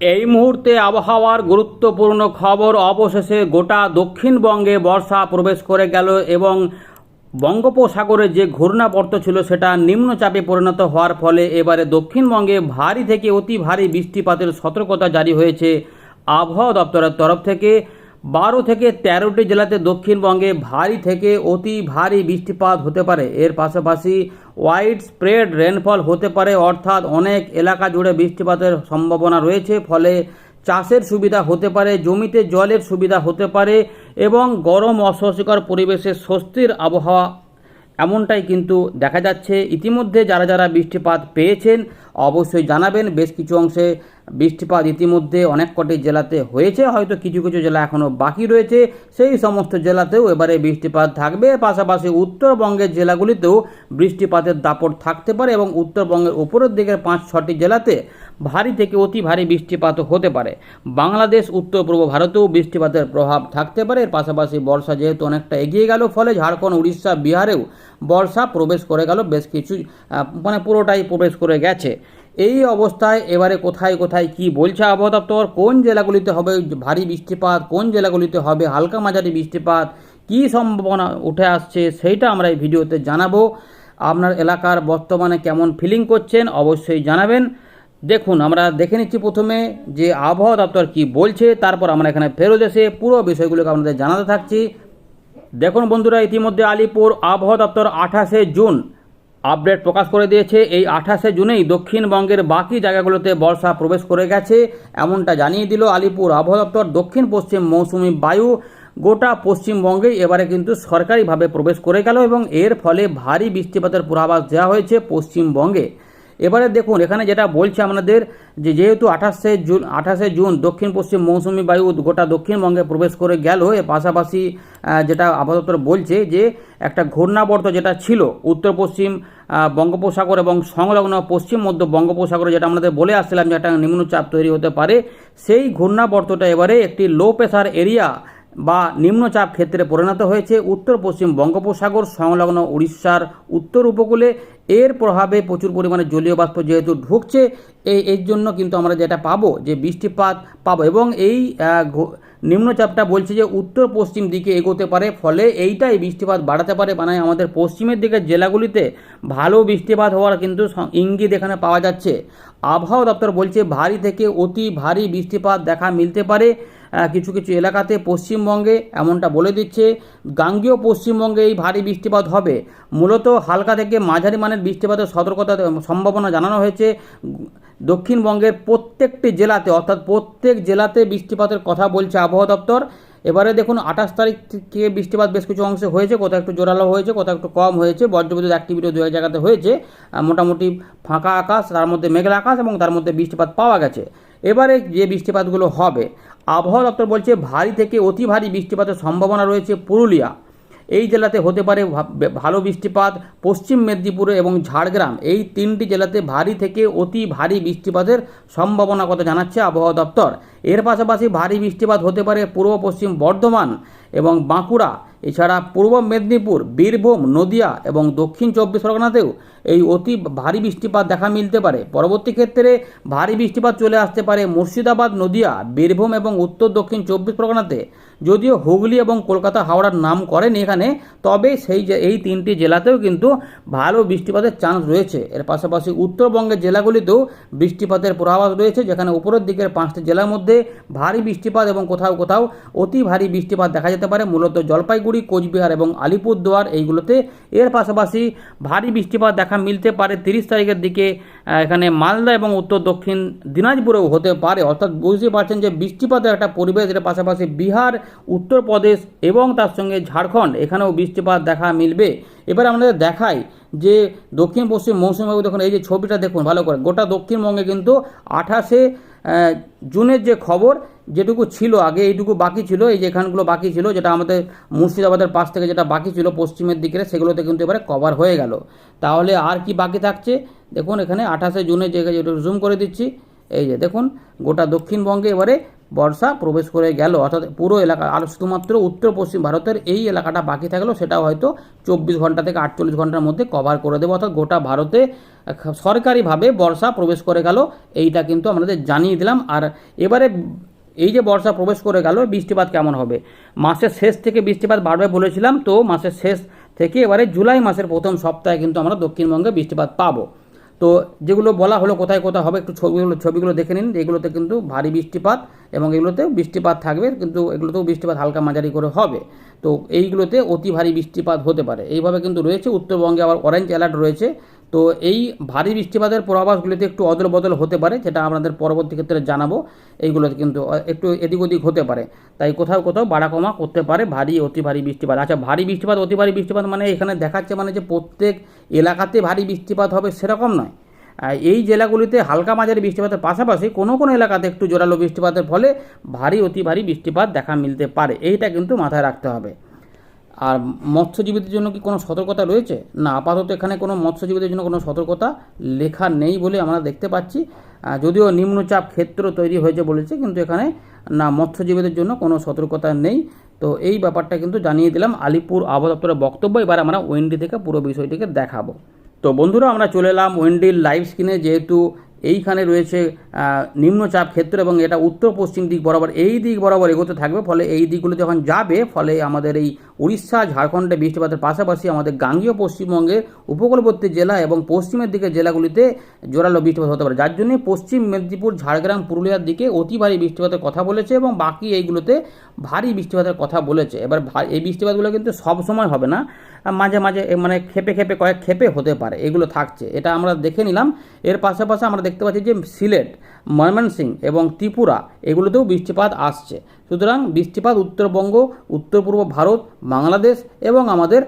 এই মুহূর্তে আবহাওয়ার গুরুত্বপূর্ণ খবর অবশেষে গোটা দক্ষিণবঙ্গে বর্ষা প্রবেশ করে গেল এবং বঙ্গোপসাগরে যে ঘূর্ণাবর্ত ছিল সেটা নিম্নচাপে পরিণত হওয়ার ফলে এবারে দক্ষিণবঙ্গে ভারী থেকে অতি ভারী বৃষ্টিপাতের সতর্কতা জারি হয়েছে আবহাওয়া দপ্তরের তরফ থেকে। বারো থেকে তেরোটি জেলাতে দক্ষিণবঙ্গে ভারী থেকে অতি ভারী বৃষ্টিপাত হতে পারে। এর পাশাপাশি ওয়াইড স্প্রেড রেনফল হতে পারে, অর্থাৎ অনেক এলাকা জুড়ে বৃষ্টিপাতের সম্ভাবনা রয়েছে, ফলে চাষের সুবিধা হতে পারে, জমিতে জলের সুবিধা হতে পারে এবং গরম অস্বস্তিকর পরিবেশে স্বস্তির আবহাওয়া। এমনটাই কিন্তু দেখা যাচ্ছে। ইতিমধ্যে যারা যারা বৃষ্টিপাত পেয়েছেন, অবশ্যই জানাবেন। বেশ কিছু অংশে বৃষ্টিপাত ইতিমধ্যে অনেক কটি জেলাতে হয়েছে। হয়তো কিছু কিছু জেলা এখনও বাকি রয়েছে। সেই সমস্ত জেলাতেও এবারে বৃষ্টিপাত থাকবে। পাশাপাশি উত্তরবঙ্গের জেলাগুলিতেও বৃষ্টিপাতের দাপট থাকতে পারে এবং উত্তরবঙ্গের উপরের দিকের পাঁচ, ছটি জেলাতে ভারী থেকে অতি ভারী বৃষ্টিপাত হতে পারে। বাংলাদেশ, উত্তর পূর্ব ভারতেও বৃষ্টিপাতের প্রভাব থাকতে পারে। এর পাশাপাশি বর্ষা যেহেতু অনেকটা এগিয়ে গেল, ফলে ঝাড়খণ্ড, উড়িষ্যা, বিহারেও বর্ষা প্রবেশ করে গেল। বেশ কিছু মানে পুরোটাই প্রবেশ করে গেছে। এই অবস্থায় এবারে কোথায় কোথায় কি বলছে আবহাওয়া দপ্তর? কোন জেলাগুলিতে হবে ভারী বৃষ্টিপাত? কোন জেলাগুলিতে হবে হালকা মাঝারি বৃষ্টিপাত? কি সম্ভাবনা উঠে আসছে সেইটা আমরা এই ভিডিওতে জানাব। আপনার এলাকার বর্তমানে কেমন ফিলিং করছেন অবশ্যই জানাবেন। দেখুন, আমরা দেখে নিচ্ছি প্রথমে যে আবহাওয়া দপ্তর কি বলছে, তারপর আমরা এখানে ফেরত এসে পুরো বিষয়গুলোকে আপনাদের জানাতে থাকছি। দেখুন বন্ধুরা, ইতিমধ্যে আলিপুর আবহাওয়া দপ্তর আঠাশে জুন আপডেট প্রকাশ করে দিয়েছে। এই আঠাশে জুনেই দক্ষিণবঙ্গের বাকি জায়গাগুলোতে বর্ষা প্রবেশ করে গেছে। এমনটা জানিয়ে দিল আলিপুর আবহাওয়া দপ্তর। দক্ষিণ পশ্চিম মৌসুমি বায়ু গোটা পশ্চিমবঙ্গে এবারে কিন্তু সরকারিভাবে প্রবেশ করে গেল এবং এর ফলে ভারী বৃষ্টিপাতের পূর্বাভাস দেওয়া হয়েছে পশ্চিমবঙ্গে। এবারে দেখুন, এখানে যেটা বলছে আমাদের যে যেহেতু আঠাশে জুন আঠাশে জুন দক্ষিণ পশ্চিম মৌসুমি বায়ু গোটা দক্ষিণবঙ্গে প্রবেশ করে গেল, এর পাশাপাশি যেটা আপাতত বলছে যে একটা ঘূর্ণাবর্ত যেটা ছিল, উত্তর পশ্চিম বঙ্গোপসাগর এবং সংলগ্ন পশ্চিম মধ্য বঙ্গোপসাগরে যেটা আমাদের বলে আসছিলাম যে একটা নিম্নচাপ তৈরি হতে পারে, সেই ঘূর্ণাবর্তটা এবারে একটি লো প্রেসার এরিয়া বা নিম্নচাপ ক্ষেত্রে পরিণত হয়েছে উত্তর পশ্চিম বঙ্গোপসাগর সংলগ্ন উড়িষ্যার উত্তর উপকূলে। এর প্রভাবে প্রচুর পরিমাণে জলীয় বাষ্প যেহেতু ঢুকছে এই এর জন্য কিন্তু আমরা যেটা পাবো, যে বৃষ্টিপাত পাবো এবং এই নিম্নচাপটা বলছে যে উত্তর পশ্চিম দিকে এগোতে পারে, ফলে এইটাই বৃষ্টিপাত বাড়াতে পারে মানে আমাদের পশ্চিমের দিকের জেলাগুলিতে ভালো বৃষ্টিপাত হওয়ার কিন্তু ইঙ্গিত এখানে পাওয়া যাচ্ছে। আবহাওয়া দপ্তর বলছে, ভারী থেকে অতি ভারী বৃষ্টিপাত দেখা মিলতে পারে। কিছু কিছু এলাকাতে পশ্চিমবঙ্গে এমনটা বলে দিচ্ছে। গাঙ্গীয় পশ্চিমবঙ্গে এই ভারী বৃষ্টিপাত হবে। মূলত হালকা থেকে মাঝারি মানের বৃষ্টিপাতের সতর্কতা সম্ভাবনা জানানো হয়েছে। দক্ষিণবঙ্গের প্রত্যেকটি জেলাতে, অর্থাৎ প্রত্যেক জেলাতে বৃষ্টিপাতের কথা বলছে আবহাওয়া দপ্তর। এবারে দেখুন, আঠাশ তারিখ থেকে বৃষ্টিপাত বেশ কিছু অংশে হয়েছে। কোথাও একটু জোরালো হয়েছে, কোথাও একটু কম হয়েছে। বজ্রবিদ্যুৎ অ্যাক্টিভিটি দু এক জায়গাতে হয়েছে। মোটামুটি ফাঁকা আকাশ, তার মধ্যে মেঘলা আকাশ এবং তার মধ্যে বৃষ্টিপাত পাওয়া গেছে। এবারে যে বৃষ্টিপাতগুলো হবে আবহাওয়া দপ্তর বলছে ভারী থেকে অতি ভারী বৃষ্টিপাতের সম্ভাবনা রয়েছে পুরুলিয়া। এই জেলাতে হতে পারে ভালো বৃষ্টিপাত, পশ্চিম মেদিনীপুরে এবং ঝাড়গ্রাম। এই তিনটি জেলাতে ভারী থেকে অতি ভারী বৃষ্টিপাতের সম্ভাবনা কথা জানাচ্ছে আবহাওয়া দপ্তর। এর পাশাপাশি ভারী বৃষ্টিপাত হতে পারে পূর্ব পশ্চিম বর্ধমান এবং বাঁকুড়া। এছাড়া পূর্ব মেদিনীপুর, বীরভূম, নদিয়া এবং দক্ষিণ চব্বিশ পরগনাতেও এই অতি ভারী বৃষ্টিপাত দেখা মিলতে পারে। পরবর্তী ক্ষেত্রে ভারী বৃষ্টিপাত চলে আসতে পারে মুর্শিদাবাদ, নদিয়া, বীরভূম এবং উত্তর দক্ষিণ চব্বিশ পরগনাতে। যদিও হুগলি এবং কলকাতা হাওড়ার নাম করেনি এখানে, তবে সেই যে এই তিনটি জেলাতেও কিন্তু ভালো বৃষ্টিপাতের চান্স রয়েছে। এর পাশাপাশি উত্তরবঙ্গের জেলাগুলিতেও বৃষ্টিপাতের পূর্বাভাস রয়েছে, যেখানে উপরের দিকের পাঁচটি জেলার মধ্যে ভারী বৃষ্টিপাত এবং কোথাও কোথাও অতি ভারী বৃষ্টিপাত দেখা যেতে পারে। মূলত জলপাইগুড়ি, কোচবিহার এবং আলিপুরদুয়ার এইগুলোতে। এর পাশাপাশি ভারী বৃষ্টিপাত দেখা মিলতে পারে তিরিশ তারিখের দিকে। এখানে মালদা এবং উত্তর দক্ষিণ দিনাজপুরেও হতে পারে। অর্থাৎ বুঝতে পারছেন যে বৃষ্টিপাতের একটা পরিবেশ, এর পাশাপাশি বিহার, উত্তরপ্রদেশ এবং তার সঙ্গে ঝাড়খণ্ড, এখানেও বৃষ্টিপাত দেখা মিলবে। এবার আমাদের দেখাই যে দক্ষিণ পশ্চিম মৌসুমি দেখুন, এই যে ছবিটা দেখুন ভালো করে। গোটা দক্ষিণবঙ্গে কিন্তু আঠাশে জুনের যে খবর, যেটুকু ছিল আগে, এইটুকু বাকি ছিল, এই যে এখানগুলো বাকি ছিল, যেটা আমাদের মুর্শিদাবাদের পাশ থেকে যেটা বাকি ছিল পশ্চিমের দিকে সেগুলোতে কিন্তু এবারে কভার হয়ে গেল। তাহলে আর কি বাকি থাকছে? দেখুন, এখানে আঠাশে জুনে যে জুম করে দিচ্ছি, এই যে দেখুন, গোটা দক্ষিণবঙ্গে এবারে বর্ষা প্রবেশ করে গেল, অর্থাৎ পুরো এলাকা, আর শুধুমাত্র উত্তর পশ্চিম ভারতের এই এলাকাটা বাকি থাকল সেটাও হয়তো চব্বিশ ঘণ্টা থেকে আটচল্লিশ ঘণ্টার মধ্যে কভার করে দেবো, অর্থাৎ গোটা ভারতে সরকারিভাবে বর্ষা প্রবেশ করে গেল, এইটা কিন্তু আমাদের জানিয়ে দিলাম, আর এবারে এই যে বর্ষা প্রবেশ করে গেল, বৃষ্টিপাত কেমন হবে? মাসের শেষ থেকে বৃষ্টিপাত বাড়বে বলেছিলাম, তো মাসের শেষ থেকে এবারে জুলাই মাসের প্রথম সপ্তাহে কিন্তু আমরা দক্ষিণবঙ্গে বৃষ্টিপাত পাবো। তো যেগুলো বলা হলো কোথায় কোথায় হবে, একটু ছবিগুলো ছবিগুলো দেখে নিন। এগুলোতে কিন্তু ভারী বৃষ্টিপাত এবং এগুলোতেও বৃষ্টিপাত থাকবে, কিন্তু এগুলোতেও বৃষ্টিপাত হালকা মাঝারি করে হবে। তো এইগুলোতে অতি ভারী বৃষ্টিপাত হতে পারে। এইভাবে কিন্তু রয়েছে। উত্তরবঙ্গে আবার অরেঞ্জ অ্যালার্ট রয়েছে। তো এই ভারী বৃষ্টিপাতের পূর্বাভাসগুলিতে একটু অদল বদল হতে পারে, যেটা আমাদের পরবর্তী ক্ষেত্রে জানাব। এইগুলোতে কিন্তু একটু এদিক ওদিক হতে পারে। তাই কোথাও কোথাও বাড়া কমা করতে পারে ভারী, অতি ভারী বৃষ্টিপাত। আচ্ছা ভারী বৃষ্টিপাত, অতি ভারী বৃষ্টিপাত মানে এখানে দেখাচ্ছে মানে যে প্রত্যেক এলাকাতে ভারী বৃষ্টিপাত হবে সেরকম নয়। এই জেলাগুলিতে হালকা মাঝারি বৃষ্টিপাতের পাশাপাশি কোনো কোনো এলাকাতে একটু জোরালো বৃষ্টিপাতের ফলে ভারী, অতি ভারী বৃষ্টিপাত দেখা মিলতে পারে। এইটা কিন্তু মাথায় রাখতে হবে। আর মৎস্যজীবীদের জন্য কি কোনো সতর্কতা রয়েছে? না, আপাতত এখানে কোনো মৎস্যজীবীদের জন্য কোনো সতর্কতা লেখা নেই বলে আমরা দেখতে পাচ্ছি। যদিও নিম্নচাপ ক্ষেত্র তৈরি হয়েছে বলেছে, কিন্তু এখানে না, মৎস্যজীবীদের জন্য কোনো সতর্কতা নেই। তো এই ব্যাপারটা কিন্তু জানিয়ে দিলাম আলিপুর আবহাওয়া দপ্তরের বক্তব্য। এবার আমরা ওয়েন্ডি থেকে পুরো বিষয়টিকে দেখাবো। তো বন্ধুরা, আমরা চলে এলাম ওয়েন্ডির লাইভ স্ক্রিনে, যেহেতু এইখানে রয়েছে নিম্নচাপ ক্ষেত্র এবং এটা উত্তর পশ্চিম দিক বরাবর, এই দিক বরাবর এগোতে থাকবে। ফলে এই দিকগুলো যখন যাবে, ফলে আমাদের এই উড়িষ্যা, ঝাড়খণ্ডে বৃষ্টিপাতের পাশাপাশি আমাদের গাঙ্গীয় পশ্চিমবঙ্গের উপকূলবর্তী জেলা এবং পশ্চিমের দিকে জেলাগুলিতে জোরালো বৃষ্টিপাত হতে পারে। যার জন্য পশ্চিম মেদিনীপুর, ঝাড়গ্রাম, পুরুলিয়ার দিকে অতি ভারী বৃষ্টিপাতের কথা বলেছে এবং বাকি এইগুলোতে ভারী বৃষ্টিপাতের কথা বলেছে। এবার এই বৃষ্টিপাতগুলো কিন্তু সব সময় হবে না। মাঝে মাঝে মানে খেপে খেপে কয়েক খেপে হতে পারে। এগুলো থাকছে। এটা আমরা দেখে নিলাম। এর পাশাপাশি আমরা দেখতে পাচ্ছি যে সিলেট ময়মনসিং এবং ত্রিপুরা, এগুলোতেও বৃষ্টিপাত আসছে। সুতরাং বৃষ্টিপাত উত্তরবঙ্গ উত্তর পূর্ব ভারত, বাংলাদেশ এবং আমাদের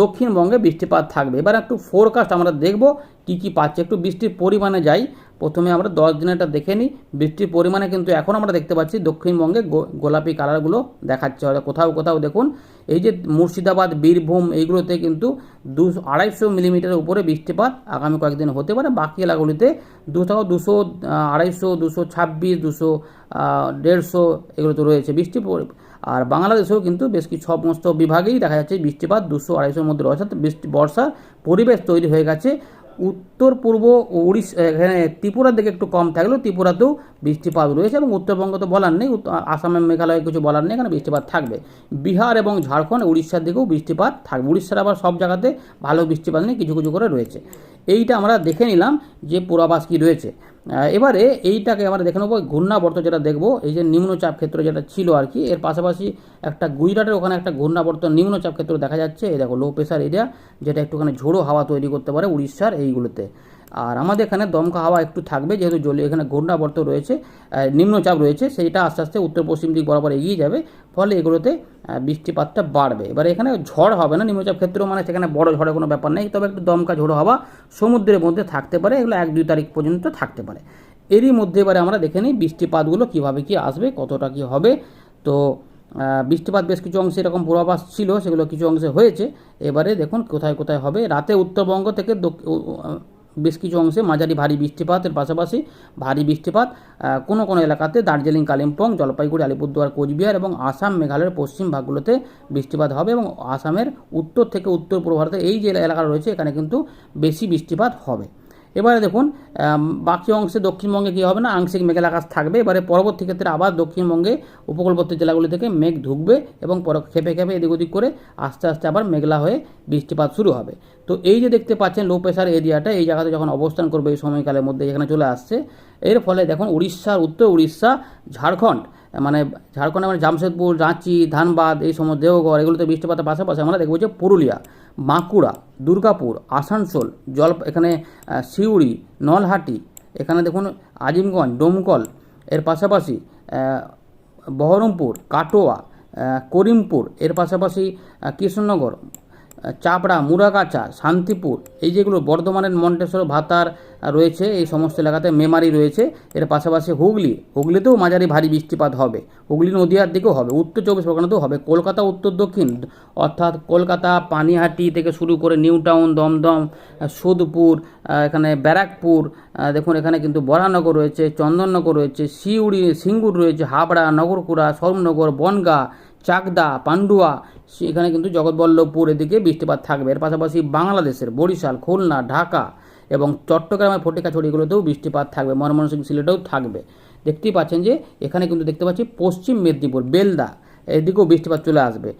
দক্ষিণবঙ্গে বৃষ্টিপাত থাকবে। এবার একটু ফোরকাস্ট আমরা দেখব কি কি পাচ্ছে। একটু বৃষ্টির পরিমাণে যাই। প্রথমে আমরা দশ দিনেরটা দেখে নিই। বৃষ্টির পরিমাণে কিন্তু এখন আমরা দেখতে পাচ্ছি দক্ষিণবঙ্গে গোলাপি কালারগুলো দেখাচ্ছে। হয়তো কোথাও কোথাও দেখুন, এই যে মুর্শিদাবাদ, বীরভূম, এইগুলোতে কিন্তু দুশো আড়াইশো মিলিমিটারের উপরে বৃষ্টিপাত আগামী কয়েকদিন হতে পারে। বাকি এলাকাগুলিতে দু থেকে দুশো আড়াইশো, দুশো ছাব্বিশ, দুশো দেড়শো এগুলো তো রয়েছে বৃষ্টি আর বাংলাদেশেও কিন্তু বেশ কিছু সমস্ত বিভাগেই দেখা যাচ্ছে বৃষ্টিপাত দুশো, আড়াইশোর মধ্যে রয়েছে। বৃষ্টি, বর্ষার পরিবেশ তৈরি হয়ে গেছে। উত্তর, পূর্ব উড়িষ্যা, এখানে ত্রিপুরার দিকে একটু কম থাকলেও ত্রিপুরাতেও বৃষ্টিপাত রয়েছে এবং উত্তরবঙ্গ তো বলার নেই আসামে মেঘালয় কিছু বলার নেই, এখানে বৃষ্টিপাত থাকবে। বিহার এবং ঝাড়খণ্ড, উড়িষ্যার দিকেও বৃষ্টিপাত থাকবে। উড়িষ্যার আবার সব জায়গাতে ভালো বৃষ্টিপাত নেই, কিছু কিছু করে রয়েছে। এইটা আমরা দেখে নিলাম যে পূর্বাভাস কী রয়েছে। এবারে এইটাকে আমরা দেখে নেব, ঘূর্ণাবর্ত যেটা দেখব, এই যে নিম্নচাপ ক্ষেত্র যেটা ছিল আর কি, এর পাশাপাশি একটা গুজরাটের ওখানে একটা ঘূর্ণাবর্ত নিম্নচাপ ক্ষেত্র দেখা যাচ্ছে। এই দেখো লো প্রেশার এরিয়া যেটা একটুখানি ঝোড়ো হাওয়া তৈরি করতে পারে উড়িষ্যার এইগুলোতে। আর আমাদের এখানে দমকা হাওয়া একটু থাকবে, যেহেতু জলীয় এখানে ঘূর্ণাবর্ত রয়েছে নিম্নচাপ রয়েছে, সেইটা আস্তে আস্তে উত্তর পশ্চিম দিক বরাবর এগিয়ে যাবে, ফলে এগুলোতে বৃষ্টিপাতটা বাড়বে। এবার এখানে ঝড় হবে না, নিম্নচাপ ক্ষেত্রেও মানে সেখানে বড় ঝড়ের কোনো ব্যাপার নেই, তবে একটু দমকা ঝোড়ো হাওয়া সমুদ্রের মধ্যে থাকতে পারে, এগুলো এক দুই তারিখ পর্যন্ত থাকতে পারে। এরই মধ্যে এবারে আমরা দেখে নিই বৃষ্টিপাতগুলো কীভাবে কী আসবে, কতটা কী হবে। তো বৃষ্টিপাত বেশ কিছু অংশে এরকম পূর্বাভাস ছিল, সেগুলো কিছু অংশে হয়েছে। এবারে দেখুন কোথায় কোথায় হবে। রাতে উত্তরবঙ্গ থেকে বেশ কিছু অংশে মাঝারি ভারী বৃষ্টিপাতের পাশাপাশি ভারী বৃষ্টিপাত কোনো কোনো এলাকাতে দার্জিলিং, কালিম্পং, জলপাইগুড়ি, আলিপুরদুয়ার, কোচবিহার এবং আসাম, মেঘালয়ের পশ্চিম ভাগগুলোতে বৃষ্টিপাত হবে এবং আসামের উত্তর থেকে উত্তর পূর্ব ভারতে এই যে এলাকা রয়েছে, এখানে কিন্তু বেশি বৃষ্টিপাত হবে। এবারে দেখুন বাকি অংশে দক্ষিণবঙ্গে কী হবে না? আংশিক মেঘের আকাশ থাকবে। এবারে পরবর্তী ক্ষেত্রে আবার দক্ষিণবঙ্গে উপকূলবর্তী জেলাগুলি থেকে মেঘ ঢুকবে এবং পর খেপে খেপে এদিক ওদিক করে আস্তে আস্তে আবার মেঘলা হয়ে বৃষ্টিপাত শুরু হবে। তো এই যে দেখতে পাচ্ছেন লো প্রেশার এরিয়াটা এই জায়গাতে যখন অবস্থান করবে এই সময়কালের মধ্যে এখানে চলে আসছে। এর ফলে দেখুন, উড়িষ্যার উত্তর উড়িষ্যা, ঝাড়খণ্ড মানে ঝাড়খণ্ডে মানে জামশেদপুর, রাঁচি, ধানবাদ, এই সময় দেওঘর, এগুলোতে বৃষ্টিপাতের পাশাপাশি আমরা দেখব যে পুরুলিয়া, বাঁকুড়া, দুর্গাপুর, আসানসোল, জল, এখানে সিউড়ি, নলহাটি, এখানে দেখুন আজিমগঞ্জ, ডোমকল, এর পাশাপাশি বহরমপুর, কাটোয়া করিমপুর, এর পাশাপাশি কৃষ্ণনগর চাপড়া মুরাগাছা শান্তিপুর, এই যেগুলো বর্ধমানের মন্টেশ্বর, ভাতার রয়েছে, এই সমস্ত এলাকাতে মেমারি রয়েছে। এর পাশাপাশি হুগলি, হুগলিতেও মাঝারি ভারী বৃষ্টিপাত হবে। হুগলি নদীয়ার দিকেও হবে, উত্তর চব্বিশ পরগনাতেও হবে। কলকাতা, উত্তর দক্ষিণ, অর্থাৎ কলকাতা, পানিহাটি থেকে শুরু করে নিউ টাউন দমদম সোদপুর এখানে ব্যারাকপুর দেখুন এখানে কিন্তু বরানগর রয়েছে, চন্দননগর রয়েছে, সিউড়ি, সিঙ্গুর রয়েছে, হাবড়া, নগরকুড়া সরমনগর বনগাঁ, চাকদা, পান্ডুয়া সে- এখানে কিন্তু জগৎবল্লভপুর এদিকে বৃষ্টিপাত থাকবে। এর পাশাপাশি বাংলাদেশের বরিশাল, খুলনা, ঢাকা এবং চট্টগ্রামের ফটিকাছড়ি এগুলোতেও বৃষ্টিপাত থাকবে, ময়মনসিংহ সিলেটেও থাকবে। দেখতেই পাচ্ছেন যে এখানে কিন্তু দেখতে পাচ্ছি পশ্চিম মেদিনীপুর, বেলদা, এদিকেও বৃষ্টিপাত চলে আসবে।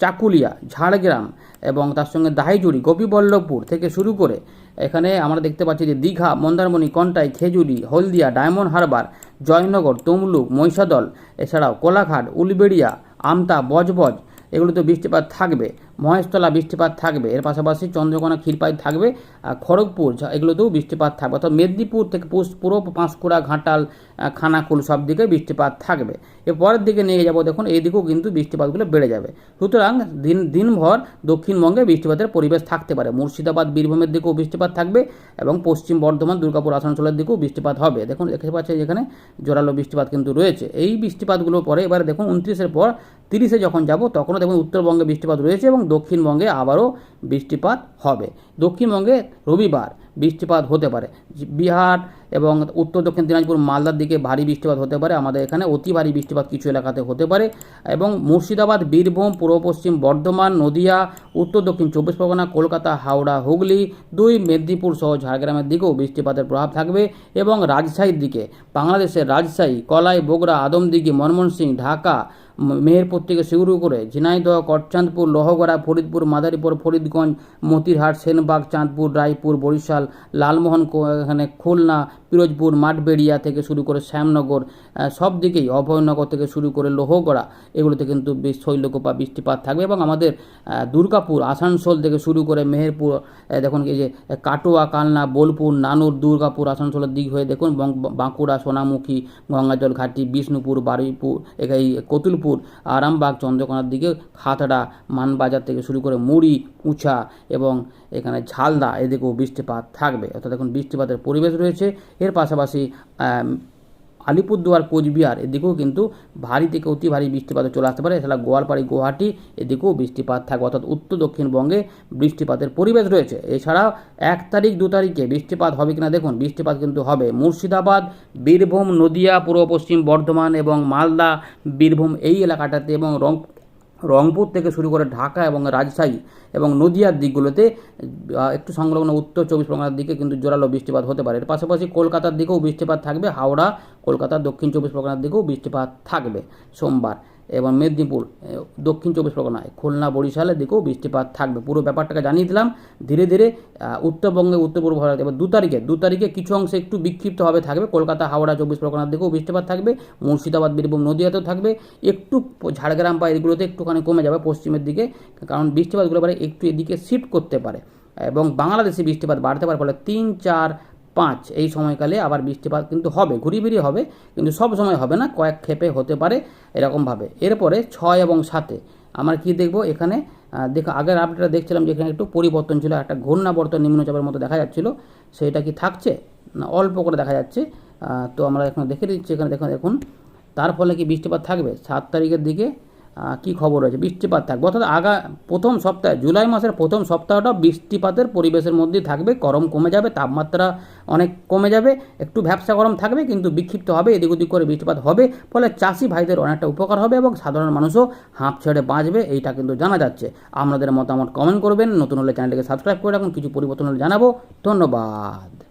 চাকুলিয়া, ঝাড়গ্রাম এবং তার সঙ্গে দাহিজুড়ি গোপীবল্লভপুর থেকে শুরু করে এখানে আমরা দেখতে পাচ্ছি যে দীঘা, মন্দারমণি, কন্টাই, খেজুরি, হলদিয়া, ডায়মন্ড হারবার, জয়নগর, তমলুক, মহিষাদল, এছাড়াও কোলাঘাট, উলবেড়িয়া, আমতা, বজবজ এগুলোতে বৃষ্টিপাত থাকবে। মহেশতলা বৃষ্টিপাত থাকবে। এর পাশাপাশি চন্দ্রকোনা ক্ষীরপাই থাকবে আর খড়গপুর এগুলোতেও বৃষ্টিপাত থাকবে। অর্থাৎ মেদিনীপুর থেকে পুরো পাঁশকুড়া, ঘাটাল খানাকুল সব দিকে বৃষ্টিপাত থাকবে। এর পরের দিকে নিয়ে যাব দেখুন, এই দিকেও কিন্তু বৃষ্টিপাতগুলো বেড়ে যাবে। সুতরাং দিন দিনভর দক্ষিণবঙ্গে বৃষ্টিপাতের পরিবেশ থাকতে পারে। মুর্শিদাবাদ, বীরভূমের দিকেও বৃষ্টিপাত থাকবে এবং পশ্চিম বর্ধমান, দুর্গাপুর, আসানসোলের দিকেও বৃষ্টিপাত হবে। দেখুন, দেখতে পাচ্ছেন যেখানে জোরালো বৃষ্টিপাত কিন্তু রয়েছে। এই বৃষ্টিপাতগুলো পরে এবারে দেখুন, উনত্রিশের পর তিরিশে যখন যাব, তখনও দেখুন উত্তরবঙ্গে বৃষ্টিপাত রয়েছে এবং দক্ষিণবঙ্গে আবারও বৃষ্টিপাত হবে। দক্ষিণবঙ্গে রবিবার বৃষ্টিপাত হতে পারে। বিহার এবং উত্তর দক্ষিণ দিনাজপুর মালদার দিকে ভারী বৃষ্টিপাত হতে পারে। আমাদের এখানে অতি ভারী বৃষ্টিপাত কিছু এলাকাতে হতে পারে এবং মুর্শিদাবাদ, বীরভূম, পূর্ব পশ্চিম বর্ধমান, নদিয়া, উত্তর দক্ষিণ চব্বিশ পরগনা, কলকাতা, হাওড়া, হুগলি, দুই মেদিনীপুর সহ ঝাড়গ্রামের দিকেও বৃষ্টিপাতের প্রভাব থাকবে এবং রাজশাহীর দিকে, বাংলাদেশের রাজশাহী, কলাই, বগুড়া, আদমদিঘি ময়মনসিংহ ঢাকা, মেহেরপুর থেকে শুরু করে ঝিনাইদহ, কটচাঁদপুর, লোহগড়া, ফরিদপুর, মাদারীপুর, ফরিদগঞ্জ, মতিরহাট, সেনবাগ, চাঁদপুর, রায়পুর, বরিশাল, লালমোহন এখানে খুলনা পিরোজপুর, মাঠবেড়িয়া থেকে শুরু করে শ্যামনগর সব দিকেই অভয়নগর থেকে শুরু করে লোহগড়া, এগুলোতে কিন্তু বেশ শৈলকোপা বৃষ্টিপাত থাকবে এবং আমাদের দুর্গাপুর, আসানসোল থেকে শুরু করে মেহেরপুর দেখুন এই যে কাটোয়া, কালনা, বোলপুর, নানুর, দুর্গাপুর, আসানসোলের দিক হয়ে দেখুন বাঁকুড়া, সোনামুখী, গঙ্গাজল ঘাটি, বিষ্ণুপুর, বারুইপুর এই কতুলপুর, আরামবাগ, চন্দ্রকোনার দিকে খাতড়া, মানবাজার থেকে শুরু করে মুড়ি পুঁছা এবং এখানে ঝালদা, এদিকেও বৃষ্টিপাত থাকবে। অর্থাৎ এখন বৃষ্টিপাতের পরিবেশ রয়েছে। এর পাশাপাশি আলিপুরদুয়ার, কোচবিহার, এদিকেও কিন্তু ভারী থেকে অতি ভারী বৃষ্টিপাত চলে আসতে পারে। এছাড়া গোয়ালপাড়ি, গুয়াহাটি, এদিকেও বৃষ্টিপাত থাকবে। অর্থাৎ উত্তর দক্ষিণবঙ্গে বৃষ্টিপাতের পরিবেশ রয়েছে। এছাড়াও এক তারিখ, দু তারিখে বৃষ্টিপাত হবে কিনা দেখুন, বৃষ্টিপাত কিন্তু হবে। মুর্শিদাবাদ, বীরভূম, নদিয়া, পূর্ব পশ্চিম বর্ধমান এবং মালদা, বীরভূম এই এলাকাটাতে এবং রং রংপুর থেকে শুরু করে ঢাকা এবং রাজশাহী এবং নদিয়ার দিকগুলোতে একটু সংলগ্ন উত্তর চব্বিশ পরগনার দিকে কিন্তু জোরালো বৃষ্টিপাত হতে পারে। এর পাশাপাশি কলকাতার দিকেও বৃষ্টিপাত থাকবে। হাওড়া কলকাতা দক্ষিণ চব্বিশ পরগনার দিকেও বৃষ্টিপাত থাকবে সোমবার। এবং মেদিনীপুর দক্ষিণ চব্বিশ পরগনায়, খুলনা, বরিশালের দিকেও বৃষ্টিপাত থাকবে। পুরো ব্যাপারটাকে জানিয়ে দিলাম। ধীরে ধীরে উত্তরবঙ্গে, উত্তর পূর্ব ভারত, এবার দু তারিখে দু তারিখে কিছু অংশে একটু বিক্ষিপ্তভাবে থাকবে। কলকাতা, হাওড়া, চব্বিশ পরগনার দিকেও বৃষ্টিপাত থাকবে। মুর্শিদাবাদ, বীরভূম নদীয়াতেও থাকবে। একটু ঝাড়গ্রাম বা এগুলোতে একটুখানি কমে যাবে পশ্চিমের দিকে, কারণ বৃষ্টিপাতগুলো পারে একটু এদিকে শিফট করতে পারে। এবং বাংলাদেশে বৃষ্টিপাত বাড়তে পারে, ফলে তিন, চার পাঁচ, এই সময়কালে আবার বৃষ্টিপাত কিন্তু হবে, ঘুরিয়ে বেরিয়ে হবে, কিন্তু সব সময় হবে না, কয়েক ক্ষেপে হতে পারে এরকমভাবে। এরপরে ছয় এবং সাতে, আমরা কি দেখব এখানে? দেখো, আগের আপডেটটা দেখছিলাম যে এখানে একটু পরিবর্তন ছিল, একটা ঘূর্ণাবর্ত নিম্নচাপের মতো দেখা যাচ্ছিল, সেটা কি থাকছে? না, অল্প করে দেখা যাচ্ছে। তো আমরা এখন দেখে দিচ্ছি এখানে দেখুন দেখুন, তার ফলে কি বৃষ্টিপাত থাকবে? সাত তারিখের দিকে কি খবর রয়েছে? বৃষ্টিপাত থাকবে। অর্থাৎ আগা, প্রথম সপ্তাহে, জুলাই মাসের প্রথম সপ্তাহটা বৃষ্টিপাতের পরিবেশের মধ্যে থাকবে। গরম কমে যাবে, তাপমাত্রা অনেক কমে যাবে, একটু ব্যবসা গরম থাকবে, কিন্তু বিক্ষিপ্ত হবে, এদিক ওদিক করে বৃষ্টিপাত হবে, ফলে চাষি ভাইদের অনেকটা উপকার হবে এবং সাধারণ মানুষও হাঁপ ছেড়ে বাঁচবে, এইটা কিন্তু জানা যাচ্ছে। আপনাদের মতামত কমেন্ট করবেন, নতুন হলে চ্যানেলটিকে সাবস্ক্রাইব করে রাখুন, কিছু পরিবর্তন হলে জানাব। ধন্যবাদ।